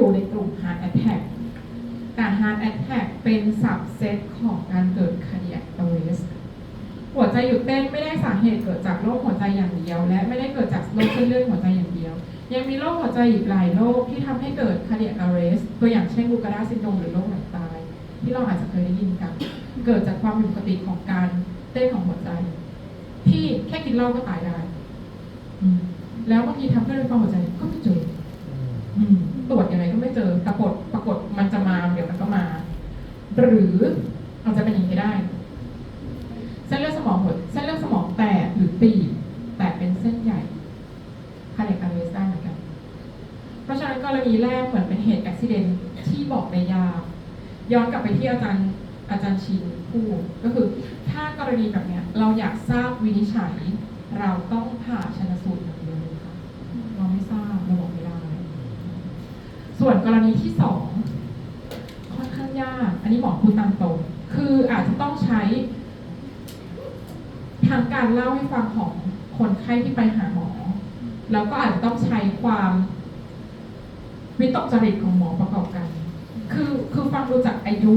อยู่ในกลุ่ม heart attack แต่ heart attack เป็น subset ของการเกิด cardiac arrest หัวใจหยุดเต้นไม่ได้สาเหตุเกิดจากโรคหัวใจอย่างเดียว และไม่ได้เกิดจากโรคเส้นเลือดหัวใจอย่างเดียว ยังมีโรคหัวใจอีกหลายโรคที่ทำให้เกิด cardiac arrest ตัวอย่างเช่นบูการาซินโดรมหรือโรคไหลตาย ที่เราอาจจะเคยได้ยินกัน เกิดจากความผิดปกติของการเต้นของหัวใจ ที่แค่กินเหล้าก็ตายได้แล้วบางทีทำเครื่องไฟฟ้าหัวใจก็ไม่จออืม ตรวจยังไงก็ไม่เจอปรากฏปรากฏมันจะมาเดี๋ยวมันก็มา หรืออาจจะเป็นอย่างนี้ได้ เส้นเลือดสมองหดเส้นเลือดสมองแตกหรือตีบแตกเป็นเส้นใหญ่คาเดกอาร์เรสได้เหมือนกัน เพราะฉะนั้นกรณีแรกเหมือนเป็นเหตุอุบิเหตุที่บอกได้ยากย้อนกลับไปที่อาจารย์อาจารย์ชินพูดก็คือ ถ้ากรณีแบบเนี้ยเราอยากทราบวินิจฉัย เราต้องผ่าชนสูตรอย่างเดียวเลยค่ะเราไม่ทราบเราบอกไม่ได้ ส่วนกรณีที่สองค่อนข้างยาก อันนี้หมอพูดตามตรงคืออาจจะต้องใช้ทางการเล่าให้ฟังของคนไข้ที่ไปหาหมอ แล้วก็อาจจะต้องใช้ความวิตกจริตของหมอประกอบกัน คือคือฟังดูจากอายุ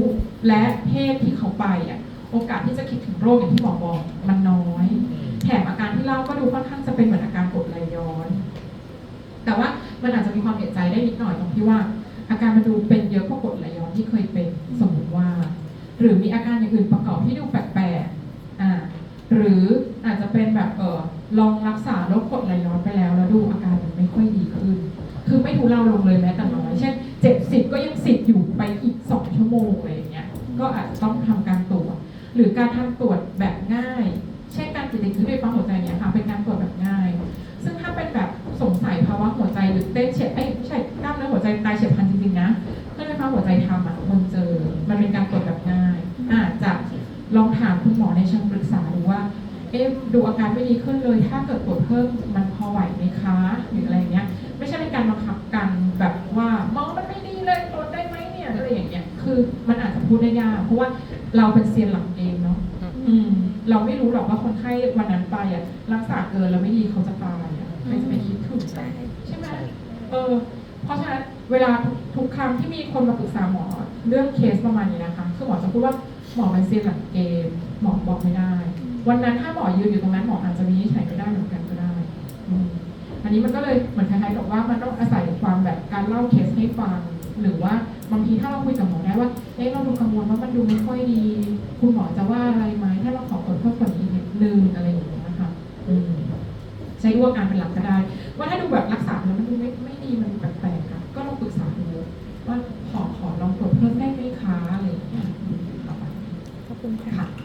และเพศที่เขาไปอะ โอกาสที่จะคิดถึงโรคอย่างที่หมอบอกมันน้อย แถมอาการที่เล่าก็ดูค่อนข้างจะเป็นเหมือนอาการกรดไหลย้อน แต่ว่า มันอาจจะมีความเอะใจได้นิดหน่อยตรงที่ว่า อาการมันดูเป็นเยอะกว่ากดไหลย้อนที่เคยเป็นสมมติว่า หรือมีอาการอย่างอื่นประกอบที่ดูแปลกๆอ่าหรืออาจจะเป็นแบบเออลองรักษาโรคกดไหลย้อนไปแล้วแล้วดูอาการมันไม่ค่อยดีขึ้น คือไม่ทุเลาลงเลยแม้แต่น้อยเช่นเจ็บสิบก็ยังสิบอยู่ไปอีกสองชั่วโมงอะไรอย่างเงี้ยก็อาจจะต้องทำการตรวจหรือการทำตรวจแบบง่าย เช่นการติดติดขึ้นไปปั๊มหัวใจเนี่ยค่ะเป็นการตรวจแบบง่าย ซึ่งถ้าเป็นแบบสงสัยภาวะ หัวใจหรือเต้นเฉียบเอ้ยไม่ใช่กล้ามเนื้อหัวใจตายเฉียบพลันจริงๆนะเครื่องไฟฟ้าหัวใจทำอะมันเจอ มันเป็นการตรวจแบบง่ายอาจจะลองถามคุณหมอในเชิงปรึกษาดูว่าเอ๊ะดูอาการไม่ดีขึ้นเลย ถ้าเกิดตรวจเพิ่มมันพอไหวไหมคะหรืออะไรเงี้ย ไม่ใช่เป็นการบังคับกันแบบว่าหมอมันไม่ดีเลยตรวจได้ไหมเนี่ยอะไรอย่างเงี้ยคือมันอาจจะพูดได้ยากเพราะว่าเราเป็นเซียนหลังเองเนาะเราไม่รู้หรอกว่าคนไข้วันนั้นไปอะรักษาเกินแล้วไม่ดีเขาจะตายอะ ใครจะไปคิดถึงใช่ใช่ไหมเออเพราะฉะนั้นเวลาทุกทุกครั้งที่มีคนมาปรึกษาหมอเรื่องเคสประมาณนี้นะคะคือหมอจะพูดว่าหมอเป็นเซียนหลังเกมหมอบอกไม่ได้ วันนั้นถ้าหมอยืนอยู่ตรงนั้นหมออาจจะวินิจฉัยไม่ได้เหมือนกันก็ได้อืมอันนี้มันก็เลยเหมือนคล้ายๆกับว่ามันต้องอาศัยความแบบการเล่าเคสให้ฟังหรือว่าบางทีถ้าเราคุยกับหมอได้ว่าเอ๊ะเราดูกังวลว่ามันดูไม่ค่อยดี ใช้ดูอาการเป็นหลักก็ได้ ว่าถ้าดูแบบรักษาแล้วมันดูไม่ไม่ดีมันแปลกๆอะก็ลองปรึกษาดูว่าขอขอลองตรวจเพิ่มได้ไหมคะอะไรอย่างเงี้ยอืมประมาณนี้ขอบคุณค่ะค่ะได้